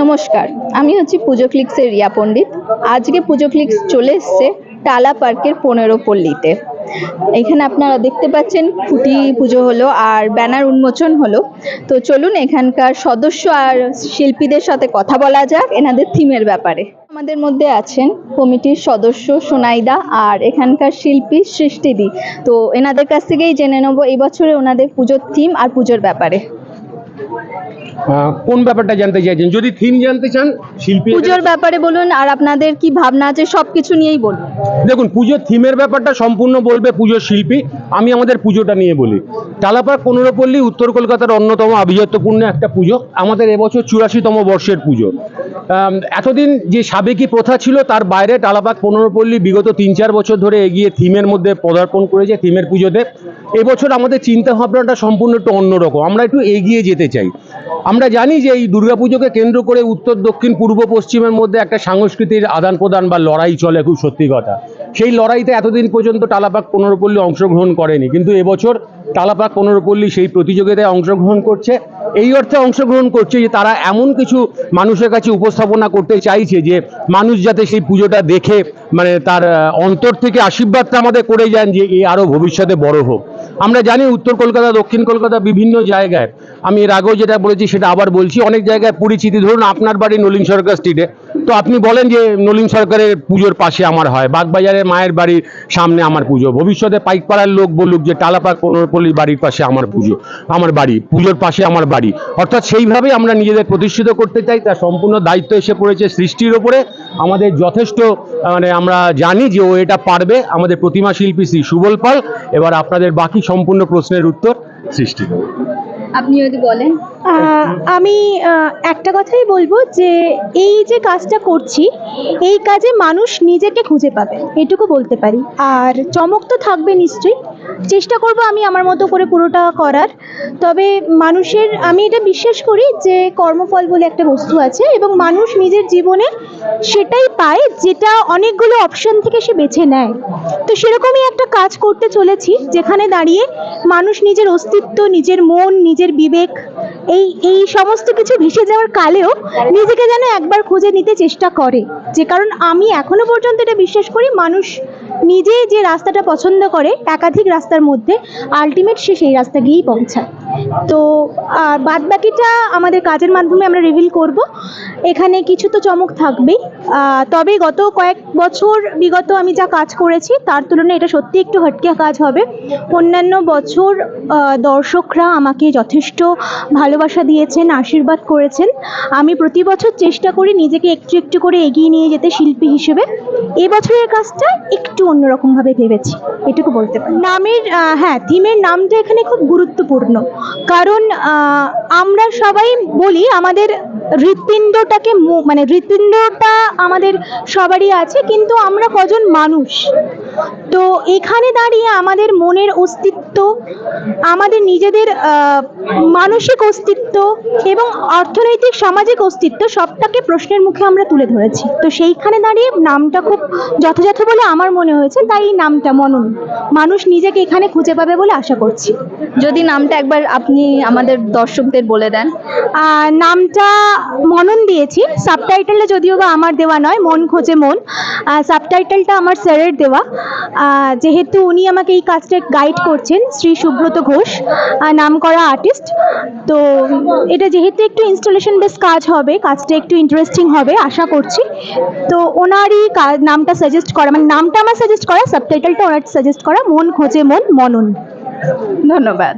নমস্কার, আমি হচ্ছি পুজো ক্লিক্সের রিয়া পণ্ডিত। আজকে পুজো ক্লিক্স চলে এসছে টালা পার্কের পনেরো পল্লীতে। এখানে আপনারা দেখতে পাচ্ছেন খুঁটি পুজো হলো আর ব্যানার উন্মোচন হলো। তো চলুন এখানকার সদস্য আর শিল্পীদের সাথে কথা বলা যাক, এনাদের থিমের ব্যাপারে। আমাদের মধ্যে আছেন কমিটির সদস্য সোনাইদা আর এখানকার শিল্পী সৃষ্টিদি। তো এনাদের কাছ থেকেই জেনে নেব এই বছরে ওনাদের পুজোর থিম আর পুজোর ব্যাপারে। কোন ব্যাপারটা জানতে চাইছেন? যদি থিম জানতে চান শিল্পী পুজোর ব্যাপারে বলুন আর আপনাদের কি ভাবনা আছে সবকিছু নিয়েই বলুন। দেখুন পুজোর থিমের ব্যাপারটা সম্পূর্ণ বলবে পুজোর শিল্পী। আমি আমাদের পুজোটা নিয়ে বলি। টালাপাড় পনেরোপল্লী উত্তর কলকাতার অন্যতম আভিজাত্যপূর্ণ একটা পুজো। আমাদের এবছর চুরাশিতম বর্ষের পুজো। এতদিন যে সাবেকি প্রথা ছিল তার বাইরে টালাপাক পনেরোপল্লী বিগত তিন চার বছর ধরে এগিয়ে থিমের মধ্যে পদার্পণ করেছে থিমের পুজোতে। এবছর আমাদের চিন্তা ভাবনাটা সম্পূর্ণ একটু অন্যরকম। আমরা একটু এগিয়ে যেতে চাই। আমরা জানি যে এই দুর্গাপুজোকে কেন্দ্র করে উত্তর, দক্ষিণ, পূর্ব, পশ্চিমের মধ্যে একটা সাংস্কৃতির আদান প্রদান বা লড়াই চলে খুব সত্যি কথা। সেই লড়াইতে এতদিন পর্যন্ত টালাপাক পনেরোপল্লী অংশগ্রহণ করেনি। কিন্তু এবছর টালাপাক পনেরোপল্লী সেই প্রতিযোগিতায় অংশগ্রহণ করছে। এই অর্থে অংশগ্রহণ করছে যে তারা এমন কিছু মানুষের কাছে উপস্থাপনা করতে চাইছে যে মানুষ যাতে সেই পুজোটা দেখে মানে তার অন্তর থেকে আশীর্বাদটা আমাদের করে যান যে এ আরও ভবিষ্যতে বড় হোক। আমরা জানি উত্তর কলকাতা, দক্ষিণ কলকাতা বিভিন্ন জায়গায়, আমি এর আগেও যেটা বলেছি, সেটা আবার বলছি, অনেক জায়গায় পরিচিতি, ধরুন আপনার বাড়ি নলিন সরকার স্ট্রিটে তো আপনি বলেন যে নলিন সরকারের পুজোর পাশে আমার হয়, বাগবাজারের মায়ের বাড়ির সামনে আমার পুজো, ভবিষ্যতে পাইকপাড়ার লোক বলুক যে টালাপাক পনেরোপল্লির বাড়ির পাশে আমার পুজো, আমার বাড়ি, পুজোর পাশে আমার বাড়ি, অর্থাৎ সেইভাবেই আমরা নিজেদের প্রতিষ্ঠিত করতে চাই, তার সম্পূর্ণ দায়িত্ব এসে পড়েছে সৃষ্টির ওপরে আমাদের যথেষ্ট মানে আমরা জানি যে ও এটা পারবে। আমাদের প্রতিমা শিল্পী শ্রী সুবল পাল। এবার আপনাদের বাকি সম্পূর্ণ প্রশ্নের উত্তর সৃষ্টি আপনি যদি বলেন। আমি আহ, একটা কথাই বলব যে এই যে কাজটা করছি এই কাজে মানুষ নিজেকে খুঁজে পাবে। এটুকু বলতে পারি। আর চমক তো থাকবে নিশ্চয়ই। চেষ্টা করব আমি আমার মতো করে পুরোটা করার। তবে মানুষের, আমি এটা বিশ্বাস করি যে কর্মফল বলে একটা বস্তু আছে এবং মানুষ নিজের জীবনে সেটাই পায় যেটা অনেকগুলো অপশন থেকে সে বেছে নেয়। তো সেরকমই একটা কাজ করতে চলেছি যেখানে দাঁড়িয়ে মানুষ নিজের অস্তিত্ব, নিজের মন, নিজের বিবেক, এই এই সমস্ত কিছু ভেসে যাওয়ার কালেও নিজেকে যেন একবার খুঁজে নিতে চেষ্টা করে। যে কারণ আমি এখনও পর্যন্ত এটা বিশ্বাস করি মানুষ নিজে যে রাস্তাটা পছন্দ করে একাধিক রাস্তার মধ্যে আলটিমেট সে সেই রাস্তা গিয়েই পৌঁছায়। তো, আর বাদ বাকিটা আমাদের কাজের মাধ্যমে আমরা রিভিল করব। এখানে কিছু তো চমক থাকবেই। তবে গত কয়েক বছর বিগত আমি যা কাজ করেছি, তার তুলনায় এটা সত্যি একটু হটকে কাজ হবে। অন্যান্য বছর দর্শকরা আমাকে যথেষ্ট ভালোবাসা দিয়েছেন, আশীর্বাদ করেছেন। আমি প্রতি বছর চেষ্টা করি নিজেকে একটু একটু করে এগিয়ে নিয়ে যেতে শিল্পী হিসেবে। এবছরের কাজটা একটু অন্যরকমভাবে ভেবেছি, এটুকু বলতে পারি। নামের হ্যাঁ থিমের নামটা এখানে খুব গুরুত্বপূর্ণ। কারণ আমরা সবাই বলি আমাদের হৃৎপিণ্ডটাকে মানে হৃৎপিণ্ডটা আমাদের সবারই আছে, কিন্তু আমরা কজন মানুষ? তো এখানে দাঁড়িয়ে আমাদের মনের অস্তিত্ব আমাদের নিজেদের মানসিক অস্তিত্ব এবং অর্থনৈতিক সামাজিক অস্তিত্ব সবটাকে প্রশ্নের মুখে আমরা তুলে ধরেছি। তো সেইখানে দাঁড়িয়ে নামটা খুব যথাযথ বলে আমার মনে হয়েছে তাই এই নামটা মনন। মানুষ নিজেকে এখানে খুঁজে পাবে বলে আশা করছি। যদি নামটা একবার আপনি আমাদের দর্শকদের বলে দেন। নামটা মনন দিয়েছি। সাবটাইটেলটা যদিও বা আমার দেওয়া নয় মন খোঁজে মন। সাবটাইটেলটা আমার স্যারের দেওয়া। যেহেতু উনি আমাকে এই কাজটা গাইড করছেন, শ্রী সুব্রত ঘোষ নাম করা আর্টিস্ট তো এটা যেহেতু একটু ইনস্টলেশন বেস কাজ হবে, কাজটা একটু ইন্টারেস্টিং হবে, আশা করছি। তো ওনারই নামটা সাজেস্ট করা মানে নামটা আমার সাজেস্ট করা সাবটাইটেলটা ওনার সাজেস্ট করা, মন খোঁজে মন, মনন। ধন্যবাদ।